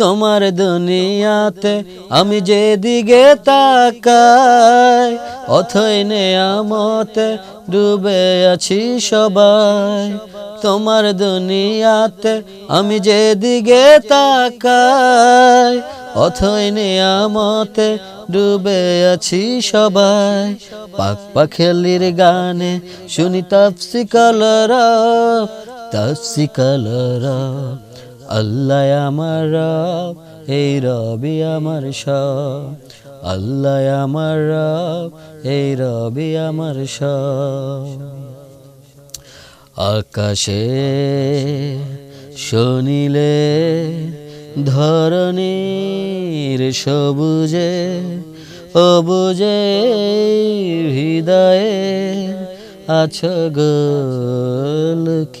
তোমার দুনিয়াতে আমি যেদিকে তাকাই, অথই নেয়ামতে ডুবে আছি সবাই। তোমার দুনিয়াতে আমি যেদিকে তাকাই, অথই নেয়ামতে ডুবে আছি সবাই। পাক পাখেলির গানে শুনি তাপসি কলরা তাপসি কলরা আল্লাহ আমার রব, এই রবি আমার সব। আল্লাহ আমার রব, এই রবি আমার সব। আকাশে শুনিলে ধরণীর সবুজে, অবুজে হৃদয়ে আছো গলকিয়ে।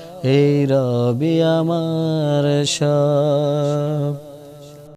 এই রবি আমার সব।